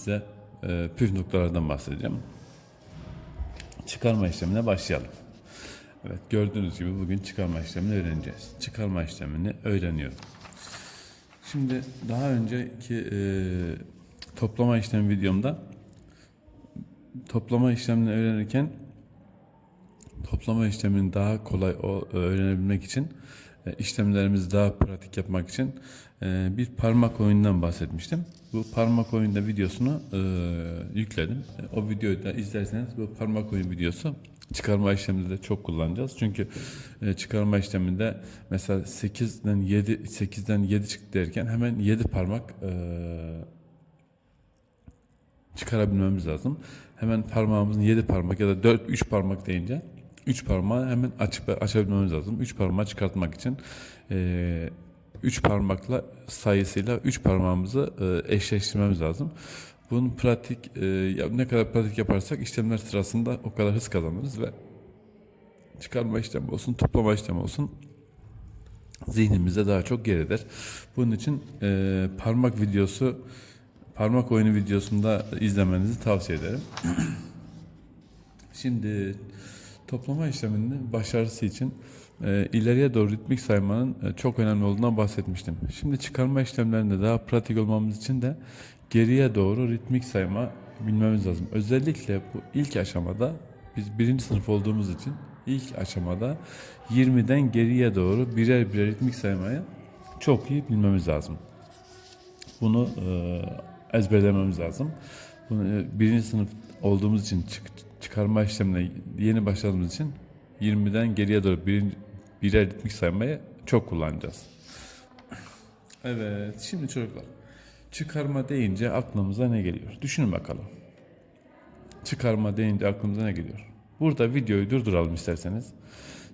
Size e, püf noktalardan bahsedeceğim. Çıkarma işlemine başlayalım. Evet gördüğünüz gibi bugün çıkarma işlemini öğreneceğiz. Çıkarma işlemini öğreniyorum. Şimdi daha önceki e, toplama işlemi videomda toplama işlemini öğrenirken toplama işlemini daha kolay o- öğrenebilmek için e, işlemlerimizi daha pratik yapmak için e, bir parmak oyunundan bahsetmiştim. Bu parmak oyunda videosunu e, yükledim. E, O videoyu da izlerseniz bu parmak oyun videosu çıkarma işleminde de çok kullanacağız. Çünkü e, çıkarma işleminde mesela 8'den 7 8'den 7 çıktı derken hemen 7 parmak e, çıkarabilmemiz lazım. Hemen parmağımızın 7 parmak ya da 4 3 parmak deyince 3 parmağı hemen açıp açabilmemiz lazım. 3 parmağı çıkartmak için 3 parmakla sayısıyla 3 parmağımızı e, eşleştirmemiz lazım. Bunun pratik e, ne kadar pratik yaparsak işlemler sırasında o kadar hız kazanırız ve çıkarma işlemi olsun, toplama işlemi olsun zihnimizde daha çok yer eder. Bunun için e, parmak videosu, parmak oyunu videosunda izlemenizi tavsiye ederim. Şimdi toplama işleminin başarısı için e, ileriye doğru ritmik saymanın e, çok önemli olduğundan bahsetmiştim. Şimdi çıkarma işlemlerinde daha pratik olmamız için de geriye doğru ritmik sayma bilmemiz lazım. Özellikle bu ilk aşamada biz birinci sınıf olduğumuz için ilk aşamada 20'den geriye doğru birer birer ritmik saymayı çok iyi bilmemiz lazım. Bunu e, ezberlememiz lazım. Bunu, e, birinci sınıf olduğumuz için çık- çıkarma işlemine yeni başladığımız için 20'den geriye doğru bir, birer ritmik saymayı çok kullanacağız. Evet, şimdi çocuklar çıkarma deyince aklımıza ne geliyor? Düşünün bakalım. Çıkarma deyince aklımıza ne geliyor? Burada videoyu durduralım isterseniz.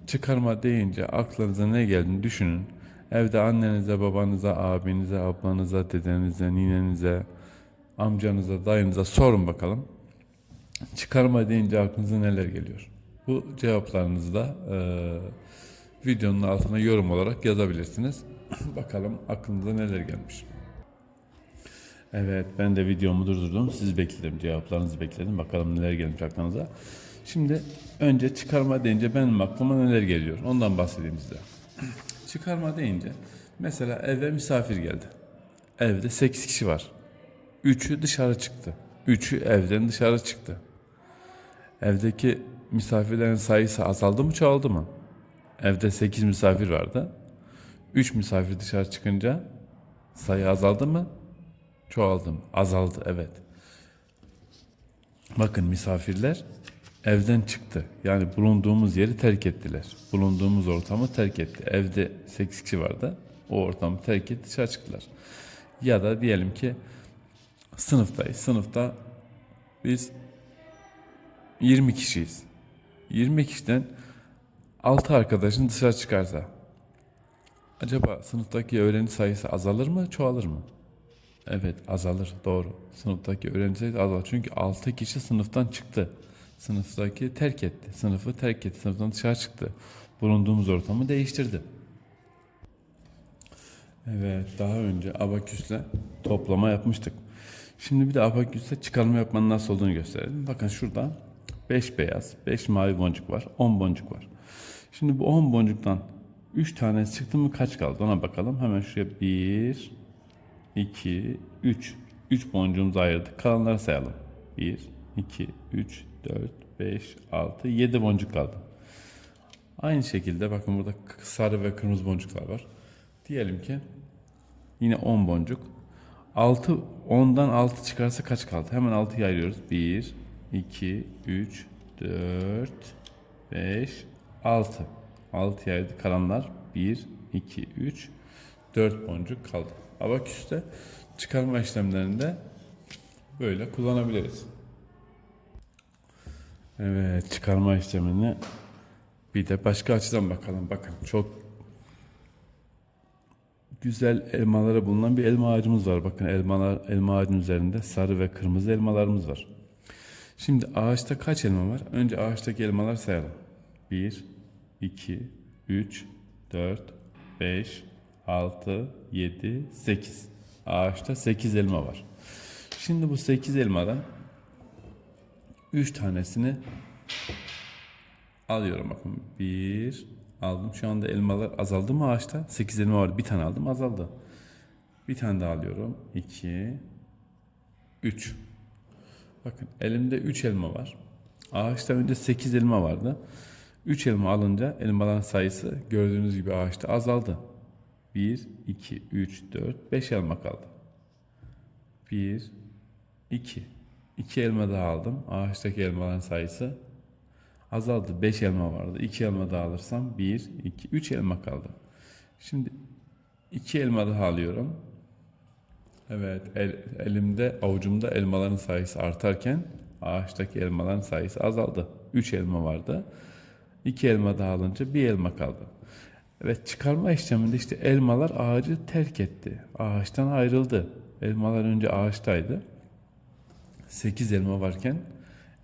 Çıkarma deyince aklınıza ne geldiğini düşünün. Evde annenize, babanıza, abinize, ablanıza, dedenize, ninenize, amcanıza, dayınıza sorun bakalım. Çıkarma deyince aklınıza neler geliyor? Bu cevaplarınızı da eee, videonun altına yorum olarak yazabilirsiniz. bakalım aklınıza neler gelmiş. Evet ben de videomu durdurdum. Sizi bekledim. Cevaplarınızı bekledim. Bakalım neler gelmiş aklınıza. Şimdi önce çıkarma deyince benim aklıma neler geliyor? Ondan bahsedeyim size. çıkarma deyince mesela eve misafir geldi. Evde 8 kişi var. Üçü dışarı çıktı. Üçü evden dışarı çıktı. Evdeki misafirlerin sayısı azaldı mı çoğaldı mı? Evde 8 misafir vardı. 3 misafir dışarı çıkınca sayı azaldı mı? Çoğaldı mı? Azaldı evet. Bakın misafirler evden çıktı. Yani bulunduğumuz yeri terk ettiler. Bulunduğumuz ortamı terk etti. Evde 8 kişi vardı. O ortamı terk etti dışarı çıktılar. Ya da diyelim ki sınıftayız. Sınıfta biz 20 kişiyiz. 20 kişiden 6 arkadaşın dışarı çıkarsa acaba sınıftaki öğrenci sayısı azalır mı, çoğalır mı? Evet, azalır. Doğru. Sınıftaki öğrenci sayısı azalır. Çünkü 6 kişi sınıftan çıktı. Sınıftaki terk etti. Sınıfı terk etti. Sınıftan dışarı çıktı. Bulunduğumuz ortamı değiştirdi. Evet, daha önce abaküsle toplama yapmıştık. Şimdi bir de abaküsle çıkarma yapmanın nasıl olduğunu gösterelim. Bakın şurada 5 beyaz, 5 mavi boncuk var, 10 boncuk var. Şimdi bu 10 boncuktan 3 tanesi çıktı mı kaç kaldı ona bakalım. Hemen şuraya 1, 2, 3. 3 boncuğumuzu ayırdık. Kalanları sayalım. 1, 2, 3, 4, 5, 6, 7 boncuk kaldı. Aynı şekilde bakın burada sarı ve kırmızı boncuklar var. Diyelim ki yine 10 boncuk. 6 10'dan 6 çıkarsa kaç kaldı? Hemen 6'yı ayırıyoruz. 1 2 3 4 5 6. 6'ya ayırdık. Kalanlar 1 2 3 4 boncuk kaldı. Abaküste çıkarma işlemlerinde böyle kullanabiliriz. Evet, çıkarma işlemini bir de başka açıdan bakalım. Bakın çok güzel elmaları bulunan bir elma ağacımız var. Bakın elmalar, elma ağacının üzerinde sarı ve kırmızı elmalarımız var. Şimdi ağaçta kaç elma var? Önce ağaçtaki elmalar sayalım. 1, 2, 3, 4, 5, 6, 7, 8. Ağaçta 8 elma var. Şimdi bu 8 elmadan 3 tanesini alıyorum bakın. 1 aldım. Şu anda elmalar azaldı mı ağaçta? 8 elma var. Bir tane aldım azaldı. Bir tane daha alıyorum. 2 3 Bakın elimde 3 elma var. Ağaçta önce 8 elma vardı. 3 elma alınca elmaların sayısı gördüğünüz gibi ağaçta azaldı. 1, 2, 3, 4, 5 elma kaldı. 1, 2. 2 elma daha aldım. Ağaçtaki elmaların sayısı azaldı. 5 elma vardı. 2 elma daha alırsam 1, 2, 3 elma kaldı. Şimdi 2 elma daha alıyorum. Evet, el- elimde, avucumda elmaların sayısı artarken ağaçtaki elmaların sayısı azaldı. 3 elma vardı. 2 elma daha alınca bir elma kaldı. Evet, çıkarma işleminde işte elmalar ağacı terk etti. Ağaçtan ayrıldı. Elmalar önce ağaçtaydı. 8 elma varken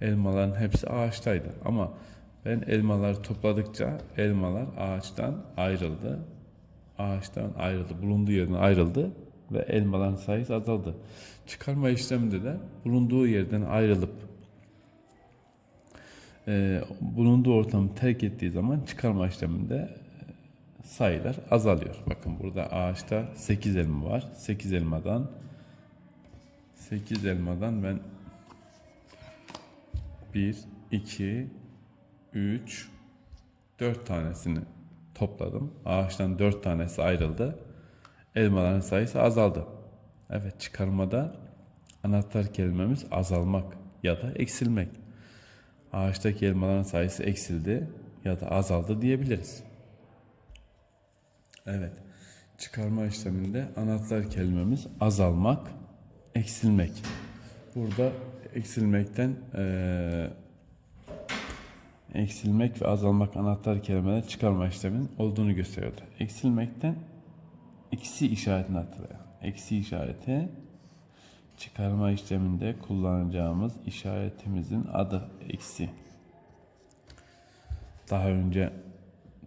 elmaların hepsi ağaçtaydı. Ama ben elmaları topladıkça elmalar ağaçtan ayrıldı. Ağaçtan ayrıldı, bulunduğu yerden ayrıldı ve elmaların sayısı azaldı. Çıkarma işleminde de bulunduğu yerden ayrılıp e, bulunduğu ortamı terk ettiği zaman çıkarma işleminde e, sayılar azalıyor. Bakın burada ağaçta 8 elma var. 8 elmadan 8 elmadan ben 1, 2, 3, 4 tanesini topladım. Ağaçtan 4 tanesi ayrıldı. Elmaların sayısı azaldı. Evet çıkarmada anahtar kelimemiz azalmak ya da eksilmek. Ağaçtaki elmaların sayısı eksildi ya da azaldı diyebiliriz. Evet. Çıkarma işleminde anahtar kelimemiz azalmak, eksilmek. Burada eksilmekten eee, eksilmek ve azalmak anahtar kelimeler çıkarma işleminin olduğunu gösteriyordu. Eksilmekten eksi işaretini hatırlayın. Eksi işareti çıkarma işleminde kullanacağımız işaretimizin adı eksi. Daha önce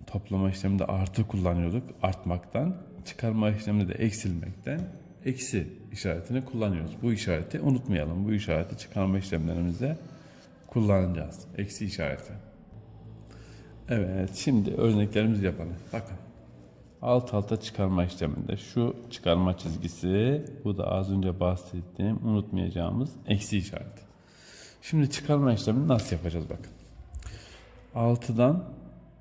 toplama işleminde artı kullanıyorduk artmaktan. Çıkarma işleminde de eksilmekten eksi işaretini kullanıyoruz. Bu işareti unutmayalım. Bu işareti çıkarma işlemlerimizde kullanacağız. Eksi işareti. Evet, şimdi örneklerimizi yapalım. Bakın. Alt alta çıkarma işleminde şu çıkarma çizgisi, bu da az önce bahsettiğim unutmayacağımız eksi işareti. Şimdi çıkarma işlemini nasıl yapacağız bakın. 6'dan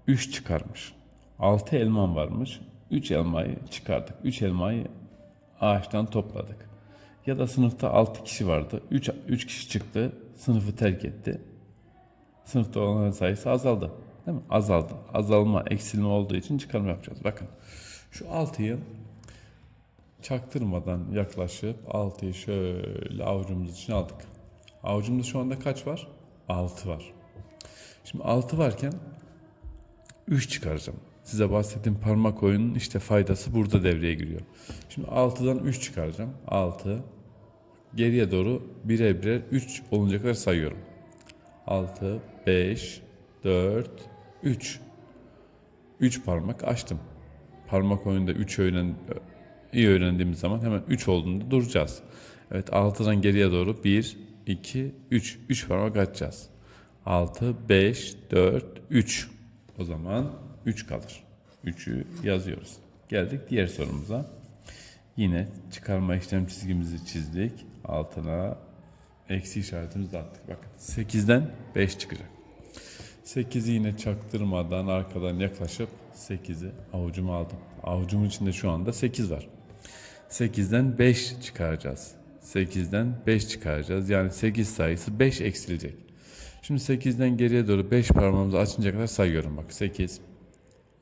3 çıkarmış. 6 elman varmış. 3 elmayı çıkardık. 3 elmayı ağaçtan topladık. Ya da sınıfta 6 kişi vardı. 3, 3 kişi çıktı. Sınıfı terk etti. Sınıfta olanların sayısı azaldı. Değil mi? Azaldı. Azalma, eksilme olduğu için çıkarma yapacağız. Bakın şu 6'yı çaktırmadan yaklaşıp 6'yı şöyle avucumuz için aldık. Avucumuzda şu anda kaç var? 6 var. Şimdi 6 varken 3 çıkaracağım. Size bahsettiğim parmak oyunun işte faydası burada devreye giriyor. Şimdi 6'dan 3 çıkaracağım. 6 geriye doğru birer birer 3 olunca kadar sayıyorum. 6 5 4 3 3 parmak açtım. Parmak oyunda 3 öğren iyi öğrendiğimiz zaman hemen 3 olduğunda duracağız. Evet 6'dan geriye doğru 1 2 3 3 parmak açacağız. 6 5 4 3 o zaman 3 kalır. 3'ü yazıyoruz. Geldik diğer sorumuza. Yine çıkarma işlem çizgimizi çizdik. Altına eksi işaretimizi attık. Bakın 8'den 5 çıkacak. 8'i yine çaktırmadan arkadan yaklaşıp 8'i avucuma aldım. Avucumun içinde şu anda 8 var. 8'den 5 çıkaracağız. 8'den 5 çıkaracağız. Yani 8 sayısı 5 eksilecek. Şimdi 8'den geriye doğru 5 parmağımızı açınca kadar sayıyorum bak. 8,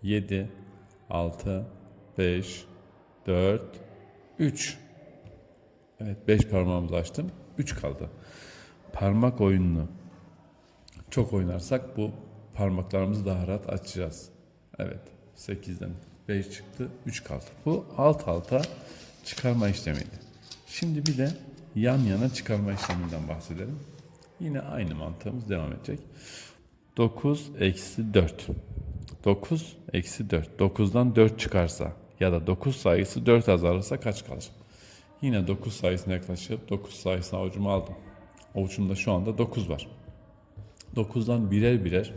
7, 6, 5, 4, 3. Evet 5 parmağımızı açtım. 3 kaldı. Parmak oyununu çok oynarsak bu parmaklarımızı daha rahat açacağız. Evet 8'den 5 çıktı 3 kaldı. Bu alt alta çıkarma işlemiydi. Şimdi bir de yan yana çıkarma işleminden bahsedelim. Yine aynı mantığımız devam edecek. 9 eksi 4. 9 eksi 4. 9'dan 4 çıkarsa ya da 9 sayısı 4 azalırsa kaç kalır? Yine 9 sayısına yaklaşıp 9 sayısını avucuma aldım. Avucumda şu anda 9 var. 9'dan birer birer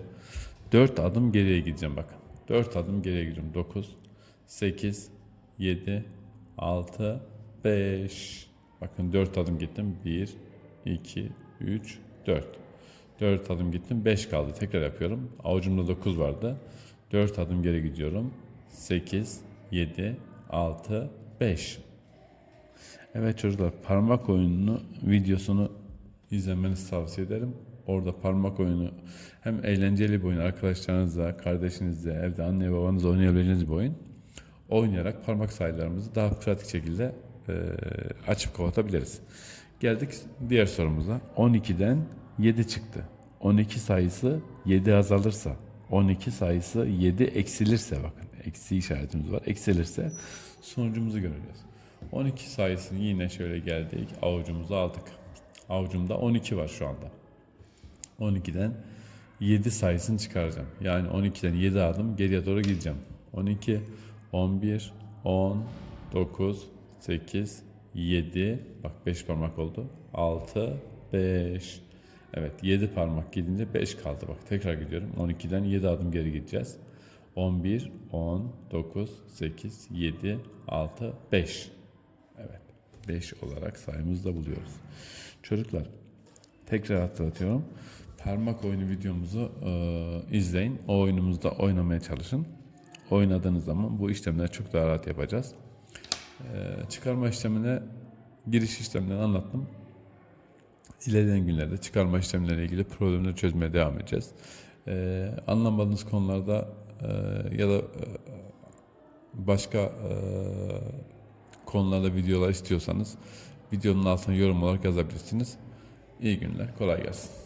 4 adım geriye gideceğim bakın. 4 adım geriye gidiyorum. 9, 8, 7, 6, 5. Bakın 4 adım gittim. 1, 2, 3, 4. 4 adım gittim. 5 kaldı. Tekrar yapıyorum. Avucumda 9 vardı. 4 adım geri gidiyorum. 8, 7, 6, 5. Evet çocuklar parmak oyununu videosunu izlemenizi tavsiye ederim. Orada parmak oyunu hem eğlenceli bir oyun arkadaşlarınızla, kardeşinizle, evde anne babanızla oynayabileceğiniz bir oyun. Oynayarak parmak sayılarımızı daha pratik şekilde e, açıp kapatabiliriz. Geldik diğer sorumuza. 12'den 7 çıktı. 12 sayısı 7 azalırsa, 12 sayısı 7 eksilirse bakın eksi işaretimiz var. Eksilirse sonucumuzu göreceğiz. 12 sayısını yine şöyle geldik. Avucumuza aldık. Avucumda 12 var şu anda. 12'den 7 sayısını çıkaracağım. Yani 12'den 7 adım geriye doğru gideceğim. 12, 11, 10, 9, 8, 7, bak 5 parmak oldu. 6, 5. Evet 7 parmak gidince 5 kaldı. Bak tekrar gidiyorum. 12'den 7 adım geri gideceğiz. 11, 10, 9, 8, 7, 6, 5. Evet 5 olarak sayımızda buluyoruz. Çocuklar tekrar hatırlatıyorum. Parmak oyunu videomuzu e, izleyin. O oyunumuzda oynamaya çalışın. Oynadığınız zaman bu işlemleri çok daha rahat yapacağız. E, çıkarma işlemine giriş işlemlerini anlattım. İlerleyen günlerde çıkarma işlemleriyle ilgili problemleri çözmeye devam edeceğiz. E, anlamadığınız konularda e, ya da e, başka e, konularda videolar istiyorsanız videonun altına yorum olarak yazabilirsiniz. İyi günler, kolay gelsin.